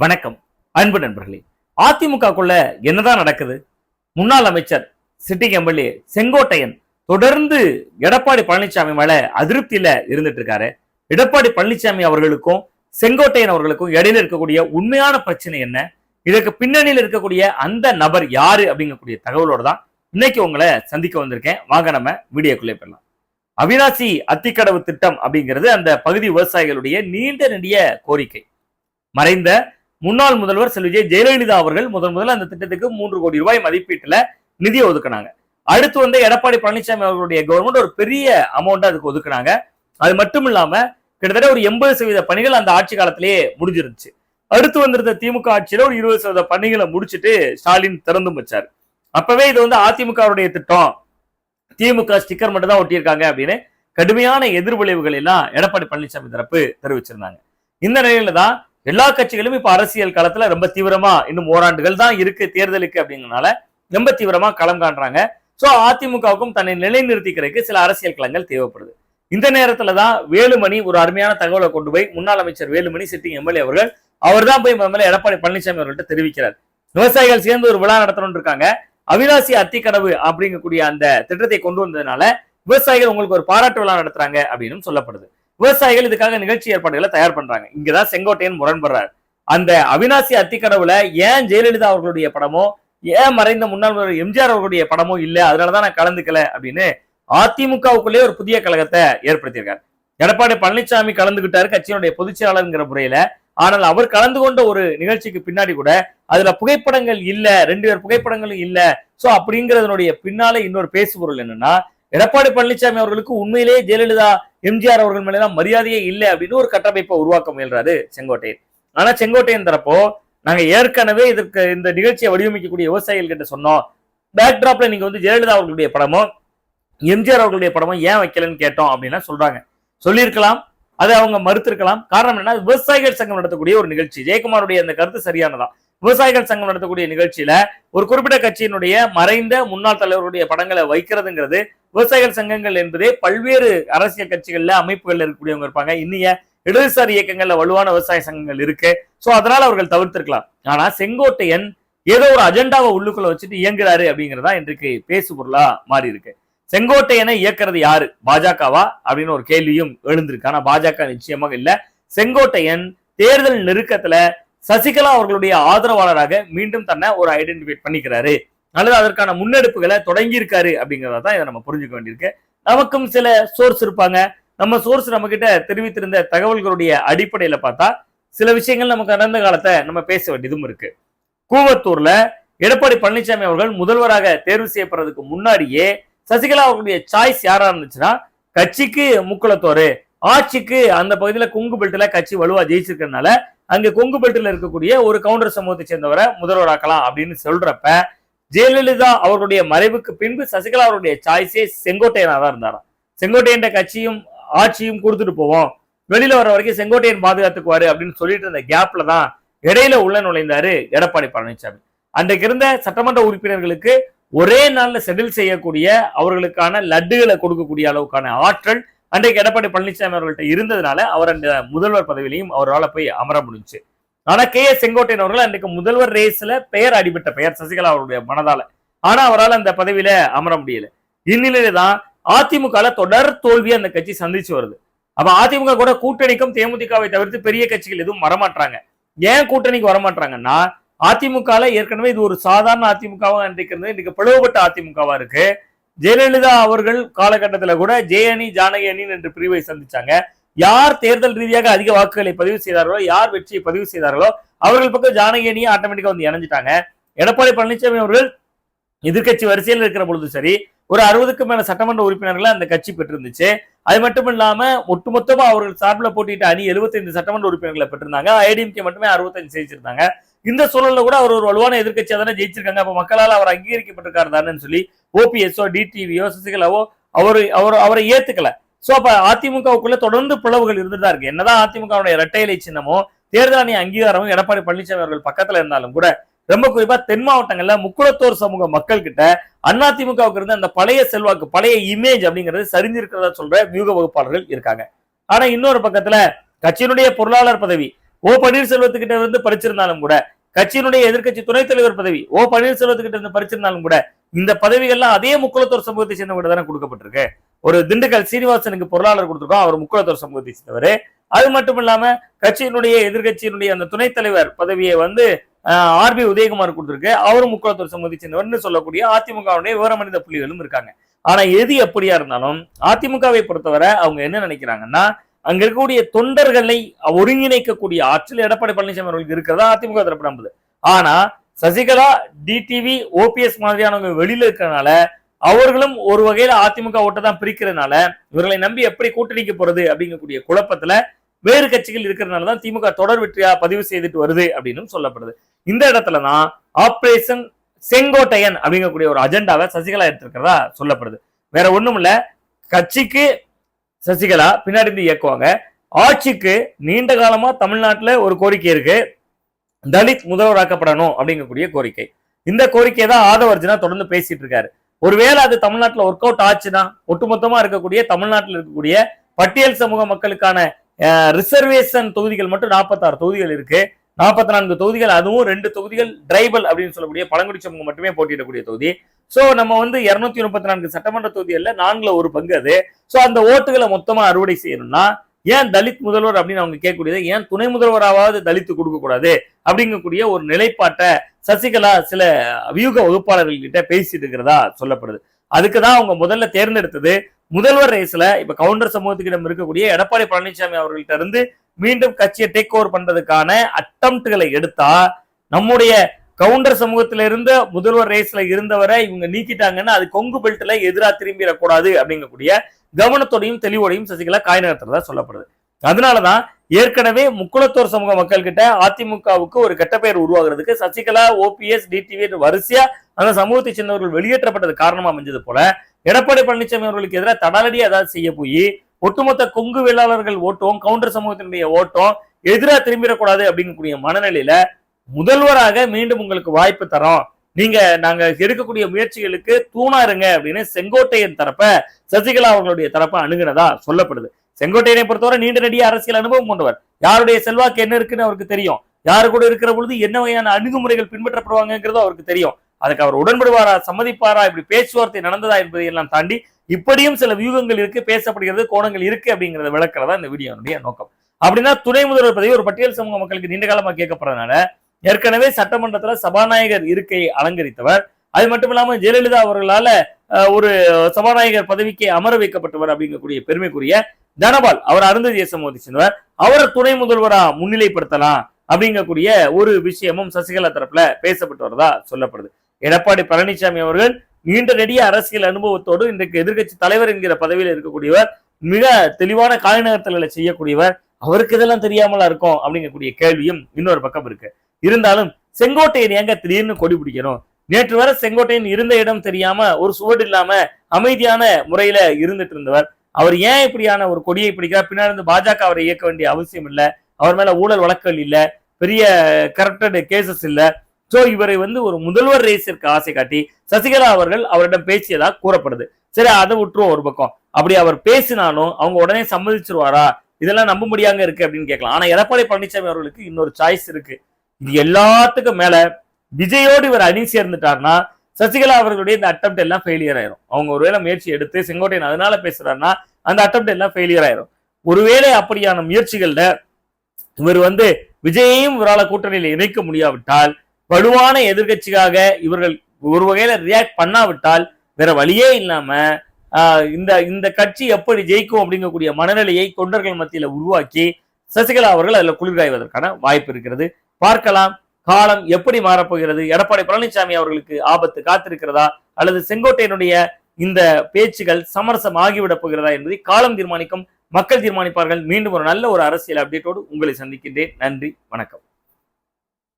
வணக்கம். அன்பு நண்பர்களே அதிமுகக்குள்ள என்னதான் நடக்குது? முன்னாள் அமைச்சர் சிட்டிங் எம்எல்ஏ செங்கோட்டையன் தொடர்ந்து எடப்பாடி பழனிசாமி மேல அதிருப்தியில இருந்துட்டு இருக்காரு. எடப்பாடி பழனிசாமி அவர்களுக்கும் செங்கோட்டையன் அவர்களுக்கும் இடையில இருக்கக்கூடிய உண்மையான பிரச்சனை என்ன? இதற்கு பின்னணியில் இருக்கக்கூடிய அந்த நபர் யாரு அப்படிங்கக்கூடிய தகவலோட தான் இன்னைக்கு உங்களை சந்திக்க வந்திருக்கேன். வாங்க நம்ம வீடியோக்குள்ளே போயிடலாம். அவினாசி அத்திக்கடவு திட்டம் அப்படிங்கிறது அந்த பகுதி விவசாயிகளுடைய நீண்ட நெடிய கோரிக்கை. மறைந்த முன்னாள் முதல்வர் செல்வி ஜெயலலிதா அவர்கள் முதன் முதல்ல அந்த திட்டத்துக்கு மூன்று கோடி ரூபாய் மதிப்பீட்டுல நிதி ஒதுக்குனாங்க. அடுத்து வந்து எடப்பாடி பழனிசாமி அவர்களுடைய கவர்மெண்ட் ஒரு பெரிய அமௌண்ட் அதுக்கு ஒதுக்குனாங்க. அது மட்டும் இல்லாம கிட்டத்தட்ட ஒரு எண்பது சதவீத பணிகள் அந்த ஆட்சி காலத்திலேயே முடிஞ்சிருந்துச்சு. அடுத்து வந்திருந்த திமுக ஆட்சியில ஒரு இருபது சதவீத பணிகளை முடிச்சுட்டு ஸ்டாலின் திறந்தும் வச்சார். அப்பவே இது வந்து அதிமுகவுடைய திட்டம். திமுக ஸ்டிக்கர் மட்டும் தான் ஒட்டியிருக்காங்க அப்படின்னு கடுமையான எதிர்விளைவுகள் எல்லாம் எடப்பாடி பழனிசாமி தரப்பு தெரிவிச்சிருந்தாங்க. இந்த நிலையில தான் எல்லா கட்சிகளும் இப்ப அரசியல் களத்துல ரொம்ப தீவிரமா இன்னும் ஓராண்டுகள் தான் இருக்கு தேர்தலுக்கு அப்படிங்கறனால ரொம்ப தீவிரமா களம் காண்றாங்க. சோ அதிமுகவுக்கும் தன்னை நிலைநிறுத்திக்கிறதுக்கு சில அரசியல் களங்கள் தேவைப்படுது. இந்த நேரத்துல தான் வேலுமணி ஒரு அருமையான தகவலை கொண்டு போய் முன்னாள் அமைச்சர் வேலுமணி சிட்டிங் எம்எல்ஏ அவர்கள் அவர் தான் போய் எம்எல்ஏ எடப்பாடி பழனிசாமி அவர்கள்ட்ட தெரிவிக்கிறார். விவசாயிகள் சேர்ந்து ஒரு விழா நடத்தணும்னு இருக்காங்க. அவினாசி அத்திக்கடவு அப்படிங்கக்கூடிய அந்த திட்டத்தை கொண்டு வந்ததுனால விவசாயிகள் உங்களுக்கு ஒரு பாராட்டு விழா நடத்துறாங்க அப்படின்னு சொல்லப்படுது. விவசாயிகள் இதுக்காக நிகழ்ச்சி ஏற்பாடுகளை தயார் பண்றாங்க. இங்கதான் செங்கோட்டையன் முரண்படுறார். அந்த அவினாசி அத்திக்கடவுல ஏன் ஜெயலலிதா அவர்களுடைய படமோ ஏன் மறைந்த முன்னாள் எம்ஜிஆர் அவர்களுடைய படமோ இல்ல அதனாலதான் நான் கலந்துக்கல அப்படின்னு அதிமுகவுக்குள்ளே ஒரு புதிய கழகத்தை ஏற்படுத்தியிருக்காரு. எடப்பாடி பழனிசாமி கலந்துகிட்டாரு கட்சியினுடைய பொதுச் செயலாளர்ங்கிற முறையில. ஆனால் அவர் கலந்து கொண்ட ஒரு நிகழ்ச்சிக்கு பின்னாடி கூட அதுல புகைப்படங்கள் இல்ல ரெண்டு பேர் புகைப்படங்களும் இல்ல. சோ அப்படிங்கறதனுடைய பின்னால இன்னொரு பேசுபொருள் என்னன்னா எடப்பாடி பழனிசாமி அவர்களுக்கு உண்மையிலேயே ஜெயலலிதா எம்ஜிஆர் அவர்கள் மேலாம் மரியாதையே இல்லை அப்படின்னு ஒரு கட்டமைப்பை உருவாக்க முயல்றாரு செங்கோட்டையன். ஆனா செங்கோட்டையன் தரப்போ நாங்க ஏற்கனவே இதற்கு இந்த நிகழ்ச்சியை வடிவமைக்கக்கூடிய விவசாயிகள் கிட்ட சொன்னோம். பேக்டிராப்ல நீங்க வந்து ஜெயலலிதா அவர்களுடைய படமோ எம்ஜிஆர் அவர்களுடைய படமோ ஏன் வைக்கலன்னு கேட்டோம் அப்படின்னா சொல்றாங்க. சொல்லியிருக்கலாம் அதை அவங்க மறுத்திருக்கலாம். காரணம் என்ன விவசாயிகள் சங்கம் நடத்தக்கூடிய ஒரு நிகழ்ச்சி. ஜெயக்குமாருடைய அந்த கருத்து சரியானதான் விவசாயிகள் சங்கம் நடத்தக்கூடிய நிகழ்ச்சியில ஒரு குறிப்பிட்ட கட்சியினுடைய மறைந்த முன்னாள் தலைவருடைய படங்களை வைக்கிறதுங்கிறது விவசாயிகள் சங்கங்கள் என்பதே பல்வேறு அரசியல் கட்சிகள்ல அமைப்புகள்ல இருக்கக்கூடியவங்க இருப்பாங்க. இன்னைய இடதுசாரி இயக்கங்கள்ல வலுவான விவசாய சங்கங்கள் இருக்கு. சோ அதனால அவர்கள் தவிர்த்திருக்கலாம். ஆனா செங்கோட்டையன் ஏதோ ஒரு அஜெண்டாவை உள்ளுக்குள்ள வச்சுட்டு இயங்குறாரு அப்படிங்கிறதா இன்றைக்கு பேசு பொருளா மாறி இருக்கு. செங்கோட்டையனை இயக்குறது யாரு? பாஜகவா? அப்படின்னு ஒரு கேள்வியும் எழுந்திருக்கு. ஆனா பாஜக நிச்சயமாக இல்ல. செங்கோட்டையன் தேர்தல் நெருக்கத்துல சசிகலா அவர்களுடைய ஆதரவாளராக மீண்டும் தன்னை ஒரு ஐடென்டிஃபை பண்ணிக்கிறாரு. அல்லது அதற்கான முன்னெடுப்புகளை தொடங்கி இருக்காரு தான் இதை நம்ம புரிஞ்சுக்க வேண்டியிருக்கு. நமக்கும் சில சோர்ஸ் இருப்பாங்க. நம்ம சோர்ஸ் நம்ம கிட்ட தெரிவித்திருந்த தகவல்களுடைய அடிப்படையில பார்த்தா சில விஷயங்கள் நமக்கு நடந்த காலத்தை நம்ம பேச வேண்டியதும் இருக்கு. கூவத்தூர்ல எடப்பாடி பழனிசாமி அவர்கள் முதல்வராக தேர்வு செய்யப்படுறதுக்கு முன்னாடியே சசிகலா அவர்களுடைய சாய்ஸ் யாரா இருந்துச்சுன்னா கட்சிக்கு முக்குளத்தோரு. ஆட்சிக்கு அந்த பகுதியில் குங்கு பெல்ட்ல கட்சி வலுவா ஜெயிச்சிருக்கிறதுனால அங்க கொங்கு இருக்கக்கூடிய ஒரு கவுண்டர் சமூகத்தை சேர்ந்தவரை முதல்வராக்கலாம் அப்படின்னு சொல்றப்ப ஜெயலலிதா அவர்களுடைய மறைவுக்கு பின்பு சசிகலா அவருடைய சாய்ஸே செங்கோட்டையனா தான் இருந்தாராம். செங்கோட்டையன் கட்சியும் ஆட்சியும் கொடுத்துட்டு போவோம். வெளியில வர வரைக்கும் செங்கோட்டையன் பாதுகாத்துக்குவாரு அப்படின்னு சொல்லிட்டு இருந்த கேப்ல தான் இடையில உள்ள நுழைந்தாரு எடப்பாடி பழனிசாமி அன்றைக்கு இருந்த சட்டமன்ற உறுப்பினர்களுக்கு ஒரே நாளில் செட்டில் செய்யக்கூடிய அவர்களுக்கான லட்டுகளை கொடுக்கக்கூடிய அளவுக்கான ஆற்றல் அன்றைக்கு எடப்பாடி பழனிசாமி அவர்கள்ட்ட இருந்ததுனால அவர் அந்த முதல்வர் பதவியிலையும் அவரால் போய் அமர முடிஞ்சு. ஆனா கே எஸ் செங்கோட்டையன் அவர்கள் அன்றைக்கு முதல்வர் ரேஸ்ல பெயர் அடிபட்ட பெயர் சசிகலா அவருடைய மனதால. ஆனா அவரால் அந்த பதவியில அமர முடியல. இந்நிலையில தான் அதிமுக தொடர் தோல்வியை அந்த கட்சி சந்திச்சு வருது. அப்ப அதிமுக கூட கூட்டணிக்கும் தேமுதிகவை தவிர்த்து பெரிய கட்சிகள் எதுவும் வரமாட்டாங்க ஏன் கூட்டணிக்கு வரமாட்டாங்கன்னா அதிமுகல ஏற்கனவே இது ஒரு சாதாரண அதிமுகவா இன்றைக்கு இன்னைக்கு பிளவுபட்ட அதிமுகவா இருக்கு. ஜெயலலிதா அவர்கள் காலகட்டத்துல கூட ஜே அணி ஜானகி அணி என்று பிரிவை சந்திச்சாங்க. யார் தேர்தல் ரீதியாக அதிக வாக்குகளை பதிவு செய்தார்களோ யார் வெற்றியை பதிவு செய்தார்களோ அவர்கள் பக்கம் ஜானகி அணியை ஆட்டோமேட்டிக்காக வந்து இணைஞ்சிட்டாங்க. எடப்பாடி பழனிசாமி அவர்கள் எதிர்கட்சி வரிசையில் இருக்கிற பொழுது சரி ஒரு அறுபதுக்கு மேல சட்டமன்ற உறுப்பினர்களை அந்த கட்சி பெற்றிருந்துச்சு. அது மட்டும் இல்லாம ஒட்டுமொத்தமா அவர்கள் சார்பில் போட்டியிட்ட அணி 75 சட்டமன்ற உறுப்பினர்களை பெற்றிருந்தாங்க. ஐடிஎம்கே மட்டுமே அறுபத்தஞ்சு ஜெயிச்சிருந்தாங்க. இந்த சூழல்ல கூட அவர் ஒரு வலுவான எதிர்கட்சியா தானே ஜெயிச்சிருக்காங்க. அப்ப மக்களால் அவர் அங்கீகரிக்கப்பட்டிருக்காரு தானேன்னு சொல்லி ஓபிஎஸ்ஓ டிடிவியோ சசிகலாவோ அவர் அவர் அவரை ஏத்துக்கல. சோ அப்ப அதிமுகவுக்குள்ள தொடர்ந்து பிளவுகள் இருந்துதான் தான் இருக்கு. என்னதான் அதிமுகவுடைய இரட்டை இலை சின்னமோ தேர்தல் ஆணைய அங்கீகாரமும் எடப்பாடி பழனிசாமி அவர்கள் பக்கத்துல இருந்தாலும் கூட ரொம்ப குறிப்பா தென் மாவட்டங்கள்ல முக்குளத்தோர் சமூக மக்கள் கிட்ட அதிமுகவுக்கு இருந்த அந்த பழைய செல்வாக்கு பழைய இமேஜ் அப்படிங்கிறது சரிஞ்சிருக்கிறதா சொல்ற வியூக வகுப்பாளர்கள் இருக்காங்க. ஆனா இன்னொரு பக்கத்துல கட்சியினுடைய பொருளாளர் பதவி ஓ பன்னீர்செல்வத்துக்கிட்ட இருந்து பறிச்சிருந்தாலும் கூட கட்சியினுடைய எதிர்கட்சி துணைத் தலைவர் பதவி ஓ பன்னீர்செல்வத்துக்கிட்ட இருந்து பறிச்சிருந்தாலும் கூட இந்த பதவிகள்லாம் அதே முக்குளத்தோர் சமூகத்தை சேர்ந்தவங்க தானே கொடுக்கப்பட்டிருக்கு. ஒரு திண்டுக்கல் சீனிவாசனுக்கு பொருளாளர் கொடுத்துருக்கோம் அவர் முக்குளத்தோர் சமூகத்தை சேர்ந்தவர். அது மட்டும் இல்லாம கட்சியினுடைய எதிர்க்கட்சியினுடைய அந்த துணைத் தலைவர் பதவியை வந்து ஆர்பி உதயகுமார் கொடுத்திருக்கு. அவரும் முக்குளத்தோர் சமூகத்தை சேர்ந்தவர்னு சொல்லக்கூடிய அதிமுகவுடைய விவரமறிந்த புள்ளிகளும் இருக்காங்க. ஆனா எது எப்படியா இருந்தாலும் அதிமுகவை பொறுத்தவரை அவங்க என்ன நினைக்கிறாங்கன்னா அங்க இருக்கக்கூடிய தொண்டர்களை ஒருங்கிணைக்கக்கூடிய ஆற்றல் எடப்பாடி பழனிசாமி அவர்களுக்கு இருக்கிறதா அதிமுக தரப்பு நம்புது. ஆனா சசிகலா டிடிவி ஓபிஎஸ் மாதிரியானவங்க வெளியில இருக்கிறனால அவர்களும் ஒரு வகையில அதிமுக ஓட்டை தான் பிரிக்கிறதுனால இவர்களை நம்பி எப்படி கூட்டணிக்கு போறது அப்படிங்கக்கூடிய குழப்பத்துல வேறு கட்சிகள் இருக்கிறதுனால தான் திமுக தொடர் வெற்றியா பதிவு செய்துட்டு வருது அப்படின்னு சொல்லப்படுது. இந்த இடத்துல தான் ஆப்ரேஷன் செங்கோட்டையன் அப்படிங்கக்கூடிய ஒரு அஜெண்டாவை சசிகலா எடுத்திருக்கிறதா சொல்லப்படுது. வேற ஒண்ணும் இல்ல கட்சிக்கு சசிகலா பின்னாடி இருந்து இயக்குவாங்க. ஆட்சிக்கு நீண்ட காலமா தமிழ்நாட்டில் ஒரு கோரிக்கை இருக்கு. தலித் முதல்வராக்கப்படணும் அப்படிங்கக்கூடிய கோரிக்கை. இந்த கோரிக்கையை தான் ஆதவர்ஜனா தொடர்ந்து பேசிட்டு இருக்காரு. ஒருவேளை அது தமிழ்நாட்டில் ஒர்க் அவுட் ஆச்சுன்னா ஒட்டுமொத்தமா இருக்கக்கூடிய தமிழ்நாட்டில் இருக்கக்கூடிய பட்டியல் சமூக மக்களுக்கான ரிசர்வேஷன் தொகுதிகள் மட்டும் நாற்பத்தாறு தொகுதிகள் இருக்கு. நாற்பத்தி நான்கு தொகுதிகள் அதுவும் ரெண்டு தொகுதிகள் டிரைபல் அப்படின்னு சொல்லக்கூடிய பழங்குடி சமூகம் மட்டுமே போட்டியிடக்கூடிய தொகுதி. ஸோ நம்ம வந்து இருநூத்தி முப்பத்தி நான்கு சட்டமன்ற தொகுதியில் நான்குல ஒரு பங்கு அது. ஸோ அந்த ஓட்டுகளை மொத்தமாக அறுவடை செய்யணும்னா ஏன் தலித் முதல்வர் அப்படின்னு அவங்க கேட்கக்கூடியது ஏன் துணை முதல்வராவது தலித்து கொடுக்கக்கூடாது அப்படிங்கக்கூடிய ஒரு நிலைப்பாட்டை சசிகலா சில வியூக வகுப்பாளர்கள்கிட்ட பேசிட்டு இருக்கிறதா சொல்லப்படுது. அதுக்கு தான் அவங்க முதல்ல தேர்ந்தெடுத்தது. முதல்வர் ரேஸ்ல இப்ப கவுண்டர் சமூகத்துக்கிடம் இருக்கக்கூடிய எடப்பாடி பழனிசாமி அவர்கள்ட்ட இருந்து மீண்டும் கட்சியை டேக் ஓவர் பண்றதுக்கான அட்டம்ப்ட்களை எடுத்தா நம்முடைய கவுண்டர் சமூகத்தில இருந்த முதல்வர் ரேஸ்ல இருந்தவரை இவங்க நீக்கிட்டாங்கன்னா அது கொங்கு பெல்ட்ல எதிராக திரும்பிடக்கூடாது அப்படிங்கக்கூடிய கவனத்தோடையும் தெளிவோடையும் சசிகலா காய் நகர்த்துறதா சொல்லப்படுது. அதனாலதான் ஏற்கனவே முக்குளத்தோர் சமூக மக்கள் கிட்ட அதிமுகவுக்கு ஒரு கெட்ட பெயர் உருவாகிறதுக்கு சசிகலா ஓபிஎஸ் டிடிவி வரிசையா அந்த சமூகத்தை சேர்ந்தவர்கள் வெளியேற்றப்பட்டது காரணமா அமைஞ்சது போல எடப்பாடி பழனிசாமி அவர்களுக்கு எதிராக தடாலடி ஏதாவது செய்ய போய் ஒட்டுமொத்த கொங்கு வேளாளர்கள் ஓட்டம் கவுண்டர் சமூகத்தினுடைய ஓட்டம் எதிராக திரும்பிடக்கூடாது அப்படிங்கக்கூடிய மனநிலையில முதல்வராக மீண்டும் உங்களுக்கு வாய்ப்பு தரோம். நீங்க நாங்க எடுக்கக்கூடிய முயற்சிகளுக்கு தூணா இருங்க அப்படின்னு செங்கோட்டையன் தரப்ப சசிகலா அவர்களுடைய தரப்ப அணுகுனதா சொல்லப்படுது. செங்கோட்டையனை பொறுத்தவரை நீண்ட நெடிய அரசியல் அனுபவம் கொண்டவர். யாருடைய செல்வாக்கு என்ன இருக்குன்னு அவருக்கு தெரியும். யாரு கூட இருக்கிற பொழுது என்ன வகையான அணுகுமுறைகள் பின்பற்றப்படுவாங்கிறது அவருக்கு தெரியும். அதுக்கு அவர் உடன்படுவாரா சம்மதிப்பாரா இப்படி பேச்சுவார்த்தை நடந்ததா என்பதை எல்லாம் தாண்டி இப்படியும் சில வியூகங்கள் இருக்கு பேசப்படுகிறது கோணங்கள் இருக்கு அப்படிங்கறத விளக்குறதா இந்த வீடியோனுடைய நோக்கம். அப்படின்னா துணை முதல்வர் பதவி ஒரு பட்டியல் சமூக மக்களுக்கு நீண்ட காலமா கேட்கப்படுறதுனால ஏற்கனவே சட்டமன்றத்துல சபாநாயகர் இருக்கை அலங்கரித்தவர். அது மட்டும் இல்லாமல் ஜெயலலிதா அவர்களால ஒரு சபாநாயகர் பதவிக்கு அமர வைக்கப்பட்டவர் அப்படிங்கக்கூடிய பெருமைக்குரிய தனபால் அவர் அருந்ததி சமூகத்தை சென்றவர் அவரை துணை முதல்வரா முன்னிலைப்படுத்தலாம் அப்படிங்கக்கூடிய ஒரு விஷயமும் சசிகலா தரப்புல பேசப்பட்டு வரதா சொல்லப்படுது. எடப்பாடி பழனிசாமி அவர்கள் நீண்ட நெடிய அரசியல் அனுபவத்தோடு இன்றைக்கு எதிர்கட்சி தலைவர் என்கிற பதவியில் இருக்கக்கூடியவர் மிக தெளிவான காய்நகர்த்தல்களை செய்யக்கூடியவர் அவருக்கு இதெல்லாம் தெரியாமலா இருக்கும் அப்படிங்கக்கூடிய கேள்வியும் இன்னொரு பக்கம் இருக்கு. இருந்தாலும் செங்கோட்டையன் ஏங்க திடீர்னு கொடி பிடிக்கணும்? நேற்று வரை செங்கோட்டையன் இருந்த இடம் தெரியாம ஒரு சுவடு இல்லாம அமைதியான முறையில இருந்துட்டு இருந்தவர். அவர் ஏன் இப்படியான ஒரு கொடியை பிடிக்கிறார்? பின்னாடி இருந்து பாஜக அவரை இயக்க வேண்டிய அவசியம் இல்லை. அவர் மேல ஊழல் வழக்குகள் இல்ல. பெரிய கரப்டட் கேசஸ் இல்ல. சோ இவரை வந்து ஒரு முதல்வர் ரேஸிற்கு ஆசை காட்டி சசிகலா அவர்கள் அவரிடம் பேசியதாக கூறப்படுது. சரி அதை விட்டுருவோம் ஒரு பக்கம். அப்படி அவர் பேசினாலும் அவங்க உடனே சம்மதிச்சிருவாரா? இதெல்லாம் நம்ப முடியாங்க இருக்கு அப்படின்னு கேட்கலாம். ஆனா எடப்பாடி பழனிசாமி அவர்களுக்கு இன்னொரு சாய்ஸ் இருக்கு. இது எல்லாத்துக்கும் மேல விஜயோடு இவர் அணி சேர்ந்துட்டார்னா சசிகலா அவர்களுடைய இந்த அட்டம் எல்லாம் ஃபெயிலியர் ஆயிரும். அவங்க ஒருவேளை முயற்சி எடுத்து செங்கோட்டையன் அதனால பேசுறாருன்னா அந்த அட்டம் எல்லாம் ஃபெயிலியர் ஆயிரும். ஒருவேளை அப்படியான முயற்சிகள்ல இவர் வந்து விஜயையும் இவரால் கூட்டணியில் இணைக்க முடியாவிட்டால் வலுவான எதிர்கட்சிக்காக இவர்கள் ஒரு வகையில ரியாக்ட் பண்ணாவிட்டால் வேற வழியே இல்லாம இந்த இந்த கட்சி எப்படி ஜெயிக்கும் அப்படிங்கக்கூடிய மனநிலையை தொண்டர்கள் மத்தியில உருவாக்கி சசிகலா அவர்கள் அதுல குளிர்காய்வதற்கான வாய்ப்பு இருக்கிறது. பார்க்கலாம் காலம் எப்படி மாறப்போகிறது? எடப்பாடி பழனிசாமி அவர்களுக்கு ஆபத்து காத்திருக்கிறதா? அல்லது செங்கோட்டையனுடைய இந்த பேச்சுகள் சமரசம் ஆகிவிடப் போகிறதா என்பதை காலம் தீர்மானிக்கும் மக்கள் தீர்மானிப்பார்கள். மீண்டும் ஒரு நல்ல ஒரு அரசியல் அப்டேட்டோடு உங்களை சந்திக்கின்றேன். நன்றி வணக்கம்.